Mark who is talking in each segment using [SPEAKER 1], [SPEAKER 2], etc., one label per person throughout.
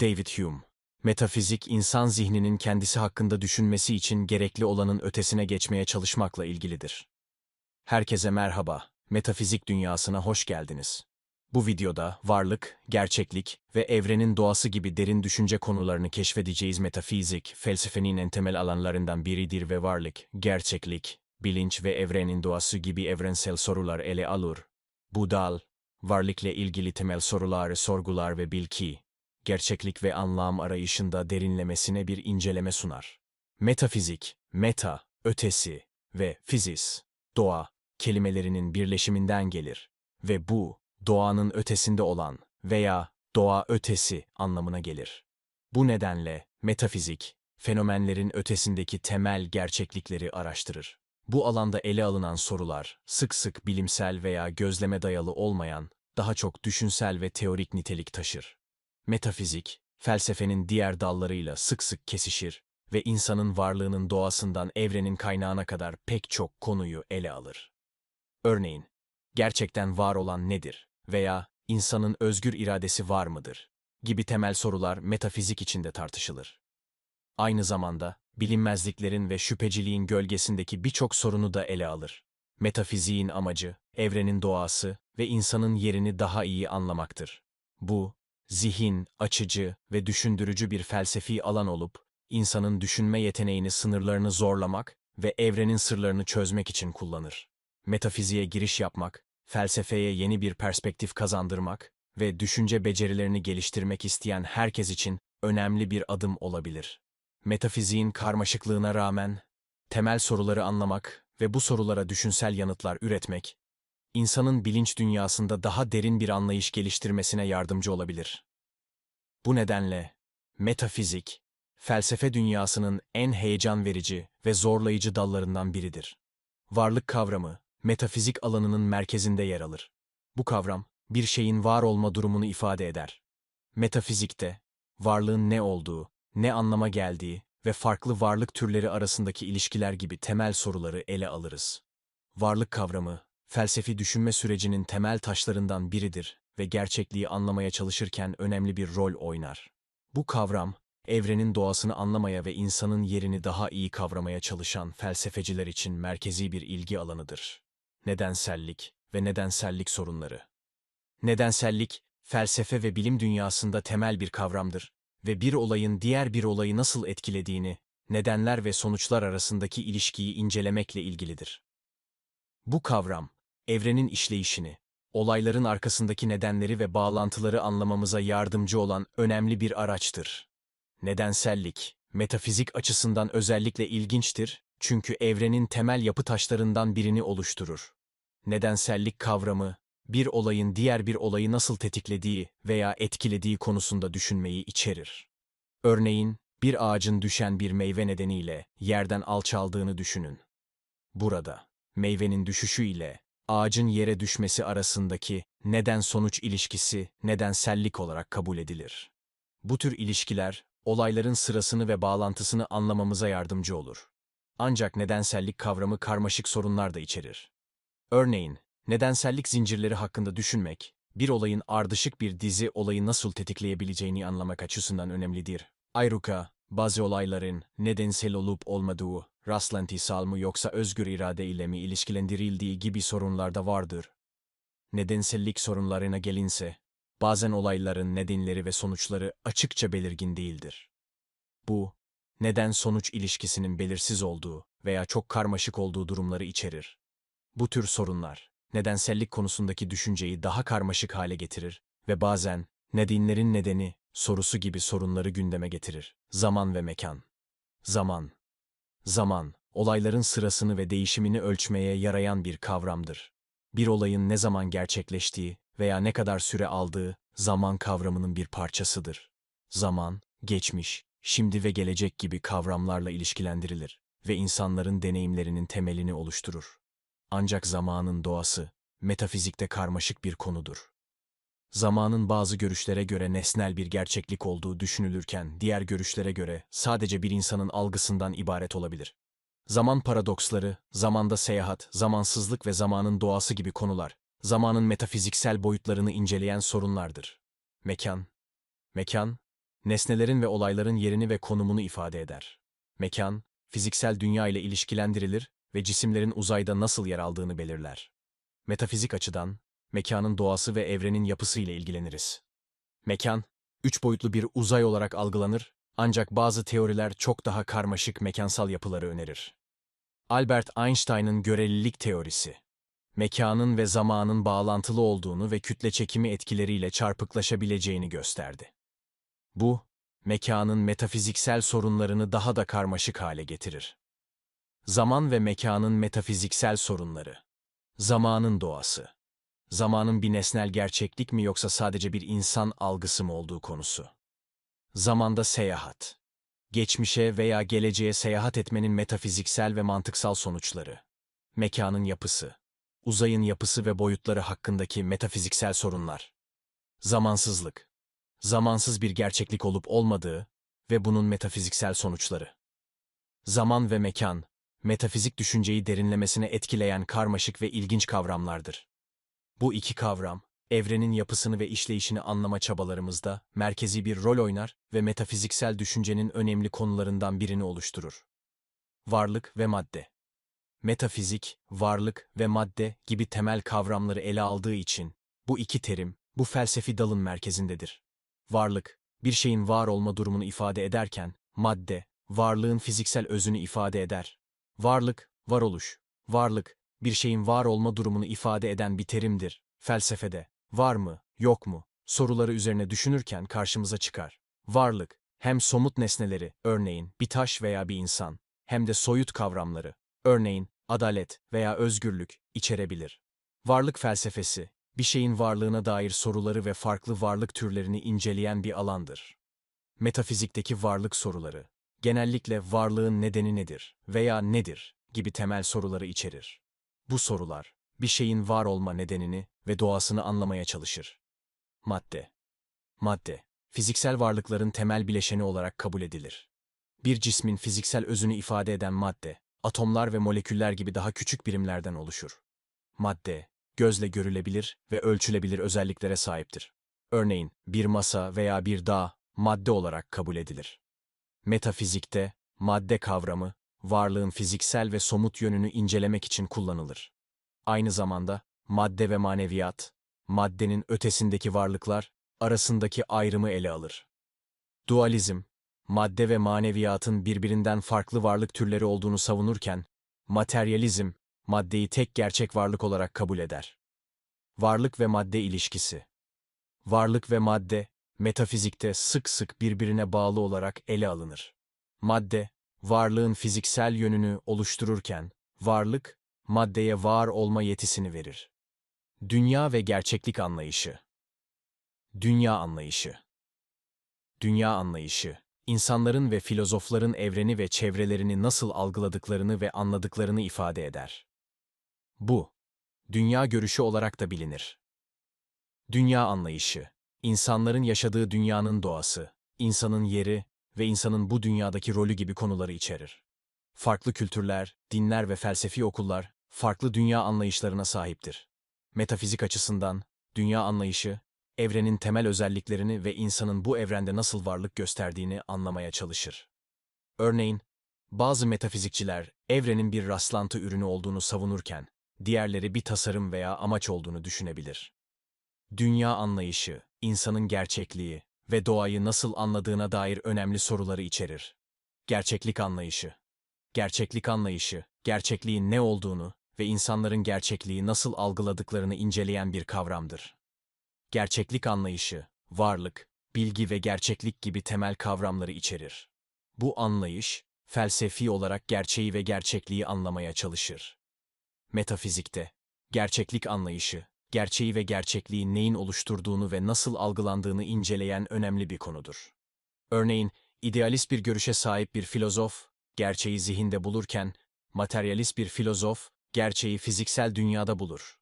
[SPEAKER 1] David Hume Metafizik, insan zihninin kendisi hakkında düşünmesi için gerekli olanın ötesine geçmeye çalışmakla ilgilidir. Herkese merhaba, metafizik dünyasına hoş geldiniz. Bu videoda varlık, gerçeklik ve evrenin doğası gibi derin düşünce konularını keşfedeceğiz. Metafizik, felsefenin en temel alanlarından biridir ve varlık, gerçeklik, bilinç ve evrenin doğası gibi evrensel sorular ele alır. Bu dal, varlıkla ilgili temel soruları sorgular ve bilki, gerçeklik ve anlam arayışında derinlemesine bir inceleme sunar. Metafizik, meta, ötesi ve fizis, doğa, kelimelerinin birleşiminden gelir ve bu, doğanın ötesinde olan veya doğa ötesi anlamına gelir. Bu nedenle metafizik, fenomenlerin ötesindeki temel gerçeklikleri araştırır. Bu alanda ele alınan sorular, sık sık bilimsel veya gözleme dayalı olmayan, daha çok düşünsel ve teorik nitelik taşır. Metafizik, felsefenin diğer dallarıyla sık sık kesişir ve insanın varlığının doğasından evrenin kaynağına kadar pek çok konuyu ele alır. Örneğin, gerçekten var olan nedir veya insanın özgür iradesi var mıdır gibi temel sorular metafizik içinde tartışılır. Aynı zamanda, bilinmezliklerin ve şüpheciliğin gölgesindeki birçok sorunu da ele alır. Metafiziğin amacı, evrenin doğası ve insanın yerini daha iyi anlamaktır. Bu, zihin, açıcı ve düşündürücü bir felsefi alan olup, insanın düşünme yeteneğini sınırlarını zorlamak ve evrenin sırlarını çözmek için kullanır. Metafiziğe giriş yapmak, felsefeye yeni bir perspektif kazandırmak ve düşünce becerilerini geliştirmek isteyen herkes için önemli bir adım olabilir. Metafiziğin karmaşıklığına rağmen, temel soruları anlamak ve bu sorulara düşünsel yanıtlar üretmek, insanın bilinç dünyasında daha derin bir anlayış geliştirmesine yardımcı olabilir. Bu nedenle, metafizik, felsefe dünyasının en heyecan verici ve zorlayıcı dallarından biridir. Varlık kavramı, metafizik alanının merkezinde yer alır. Bu kavram, bir şeyin var olma durumunu ifade eder. Metafizikte, varlığın ne olduğu, ne anlama geldiği ve farklı varlık türleri arasındaki ilişkiler gibi temel soruları ele alırız. Varlık kavramı, felsefi düşünme sürecinin temel taşlarından biridir ve gerçekliği anlamaya çalışırken önemli bir rol oynar. Bu kavram, evrenin doğasını anlamaya ve insanın yerini daha iyi kavramaya çalışan felsefeciler için merkezi bir ilgi alanıdır. Nedensellik ve nedensellik sorunları. Nedensellik, felsefe ve bilim dünyasında temel bir kavramdır ve bir olayın diğer bir olayı nasıl etkilediğini, nedenler ve sonuçlar arasındaki ilişkiyi incelemekle ilgilidir. Bu kavram, evrenin işleyişini, olayların arkasındaki nedenleri ve bağlantıları anlamamıza yardımcı olan önemli bir araçtır. Nedensellik, metafizik açısından özellikle ilginçtir çünkü evrenin temel yapı taşlarından birini oluşturur. Nedensellik kavramı, bir olayın diğer bir olayı nasıl tetiklediği veya etkilediği konusunda düşünmeyi içerir. Örneğin, bir ağacın düşen bir meyve nedeniyle yerden alçaldığını düşünün. Burada, meyvenin düşüşü ile ağacın yere düşmesi arasındaki neden-sonuç ilişkisi nedensellik olarak kabul edilir. Bu tür ilişkiler, olayların sırasını ve bağlantısını anlamamıza yardımcı olur. Ancak nedensellik kavramı karmaşık sorunlar da içerir. Örneğin, nedensellik zincirleri hakkında düşünmek, bir olayın ardışık bir dizi olayı nasıl tetikleyebileceğini anlamak açısından önemlidir. Ayrıca, bazı olayların nedensel olup olmadığı, rastlantısal mı yoksa özgür irade ile mi ilişkilendirildiği gibi sorunlar da vardır. Nedensellik sorunlarına gelinse, bazen olayların nedenleri ve sonuçları açıkça belirgin değildir. Bu, neden-sonuç ilişkisinin belirsiz olduğu veya çok karmaşık olduğu durumları içerir. Bu tür sorunlar, nedensellik konusundaki düşünceyi daha karmaşık hale getirir ve bazen nedenlerin nedeni sorusu gibi sorunları gündeme getirir. Zaman ve mekan. Zaman. Zaman, olayların sırasını ve değişimini ölçmeye yarayan bir kavramdır. Bir olayın ne zaman gerçekleştiği veya ne kadar süre aldığı zaman kavramının bir parçasıdır. Zaman, geçmiş, şimdi ve gelecek gibi kavramlarla ilişkilendirilir ve insanların deneyimlerinin temelini oluşturur. Ancak zamanın doğası, metafizikte karmaşık bir konudur. Zamanın bazı görüşlere göre nesnel bir gerçeklik olduğu düşünülürken diğer görüşlere göre sadece bir insanın algısından ibaret olabilir. Zaman paradoksları, zamanda seyahat, zamansızlık ve zamanın doğası gibi konular, zamanın metafiziksel boyutlarını inceleyen sorunlardır. Mekan Mekan, nesnelerin ve olayların yerini ve konumunu ifade eder. Mekan, fiziksel dünya ile ilişkilendirilir ve cisimlerin uzayda nasıl yer aldığını belirler. Metafizik açıdan, mekanın doğası ve evrenin yapısı ile ilgileniriz. Mekan, üç boyutlu bir uzay olarak algılanır, ancak bazı teoriler çok daha karmaşık mekansal yapıları önerir. Albert Einstein'ın görelilik teorisi, mekanın ve zamanın bağlantılı olduğunu ve kütle çekimi etkileriyle çarpıklaşabileceğini gösterdi. Bu, mekanın metafiziksel sorunlarını daha da karmaşık hale getirir. Zaman ve mekanın metafiziksel sorunları. Zamanın doğası. Zamanın bir nesnel gerçeklik mi yoksa sadece bir insan algısı mı olduğu konusu. Zamanda seyahat. Geçmişe veya geleceğe seyahat etmenin metafiziksel ve mantıksal sonuçları. Mekanın yapısı. Uzayın yapısı ve boyutları hakkındaki metafiziksel sorunlar. Zamansızlık. Zamansız bir gerçeklik olup olmadığı ve bunun metafiziksel sonuçları. Zaman ve mekan, metafizik düşünceyi derinlemesine etkileyen karmaşık ve ilginç kavramlardır. Bu iki kavram, evrenin yapısını ve işleyişini anlama çabalarımızda merkezi bir rol oynar ve metafiziksel düşüncenin önemli konularından birini oluşturur. Varlık ve madde Metafizik, varlık ve madde gibi temel kavramları ele aldığı için bu iki terim bu felsefi dalın merkezindedir. Varlık, bir şeyin var olma durumunu ifade ederken, madde, varlığın fiziksel özünü ifade eder. Varlık, varoluş, varlık, bir şeyin var olma durumunu ifade eden bir terimdir. Felsefede, var mı, yok mu, soruları üzerine düşünürken karşımıza çıkar. Varlık, hem somut nesneleri, örneğin bir taş veya bir insan, hem de soyut kavramları, örneğin adalet veya özgürlük içerebilir. Varlık felsefesi, bir şeyin varlığına dair soruları ve farklı varlık türlerini inceleyen bir alandır. Metafizikteki varlık soruları, genellikle varlığın nedeni nedir veya nedir gibi temel soruları içerir. Bu sorular, bir şeyin var olma nedenini ve doğasını anlamaya çalışır. Madde Madde, fiziksel varlıkların temel bileşeni olarak kabul edilir. Bir cismin fiziksel özünü ifade eden madde, atomlar ve moleküller gibi daha küçük birimlerden oluşur. Madde, gözle görülebilir ve ölçülebilir özelliklere sahiptir. Örneğin, bir masa veya bir dağ madde olarak kabul edilir. Metafizikte, madde kavramı, varlığın fiziksel ve somut yönünü incelemek için kullanılır. Aynı zamanda, madde ve maneviyat, maddenin ötesindeki varlıklar arasındaki ayrımı ele alır. Dualizm, madde ve maneviyatın birbirinden farklı varlık türleri olduğunu savunurken, materyalizm, maddeyi tek gerçek varlık olarak kabul eder. Varlık ve madde ilişkisi Varlık ve madde, metafizikte sık sık birbirine bağlı olarak ele alınır. Madde, varlığın fiziksel yönünü oluştururken, varlık, maddeye var olma yetisini verir. Dünya ve gerçeklik anlayışı Dünya anlayışı Dünya anlayışı, insanların ve filozofların evreni ve çevrelerini nasıl algıladıklarını ve anladıklarını ifade eder. Bu, dünya görüşü olarak da bilinir. Dünya anlayışı, insanların yaşadığı dünyanın doğası, insanın yeri ve insanın bu dünyadaki rolü gibi konuları içerir. Farklı kültürler, dinler ve felsefi okullar farklı dünya anlayışlarına sahiptir. Metafizik açısından, dünya anlayışı, evrenin temel özelliklerini ve insanın bu evrende nasıl varlık gösterdiğini anlamaya çalışır. Örneğin, bazı metafizikçiler evrenin bir rastlantı ürünü olduğunu savunurken, diğerleri bir tasarım veya amaç olduğunu düşünebilir. Dünya anlayışı, insanın gerçekliği ve doğayı nasıl anladığına dair önemli soruları içerir. Gerçeklik anlayışı Gerçeklik anlayışı, gerçekliğin ne olduğunu ve insanların gerçekliği nasıl algıladıklarını inceleyen bir kavramdır. Gerçeklik anlayışı, varlık, bilgi ve gerçeklik gibi temel kavramları içerir. Bu anlayış, felsefi olarak gerçeği ve gerçekliği anlamaya çalışır. Metafizikte, gerçeklik anlayışı, gerçeği ve gerçekliği neyin oluşturduğunu ve nasıl algılandığını inceleyen önemli bir konudur. Örneğin, idealist bir görüşe sahip bir filozof, gerçeği zihinde bulurken, materyalist bir filozof, gerçeği fiziksel dünyada bulur.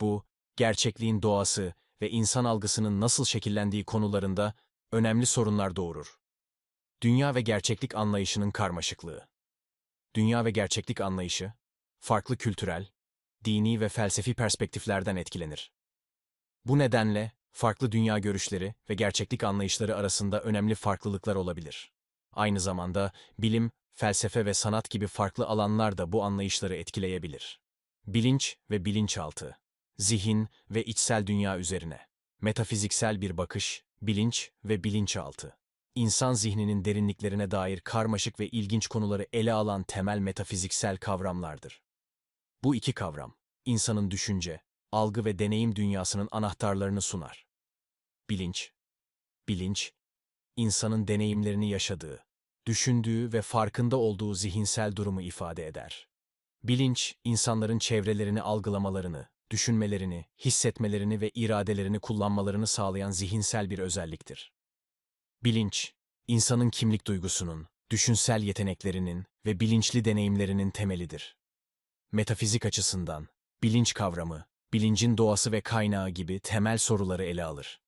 [SPEAKER 1] Bu, gerçekliğin doğası ve insan algısının nasıl şekillendiği konularında önemli sorunlar doğurur. Dünya ve gerçeklik anlayışının karmaşıklığı. Dünya ve gerçeklik anlayışı, farklı kültürel, dini ve felsefi perspektiflerden etkilenir. Bu nedenle farklı dünya görüşleri ve gerçeklik anlayışları arasında önemli farklılıklar olabilir. Aynı zamanda bilim, felsefe ve sanat gibi farklı alanlar da bu anlayışları etkileyebilir. Bilinç ve bilinçaltı, zihin ve içsel dünya üzerine, metafiziksel bir bakış, bilinç ve bilinçaltı. İnsan zihninin derinliklerine dair karmaşık ve ilginç konuları ele alan temel metafiziksel kavramlardır. Bu iki kavram, insanın düşünce, algı ve deneyim dünyasının anahtarlarını sunar. Bilinç, bilinç, insanın deneyimlerini yaşadığı, düşündüğü ve farkında olduğu zihinsel durumu ifade eder. Bilinç, insanların çevrelerini algılamalarını, düşünmelerini, hissetmelerini ve iradelerini kullanmalarını sağlayan zihinsel bir özelliktir. Bilinç, insanın kimlik duygusunun, düşünsel yeteneklerinin ve bilinçli deneyimlerinin temelidir. Metafizik açısından, bilinç kavramı, bilincin doğası ve kaynağı gibi temel soruları ele alır.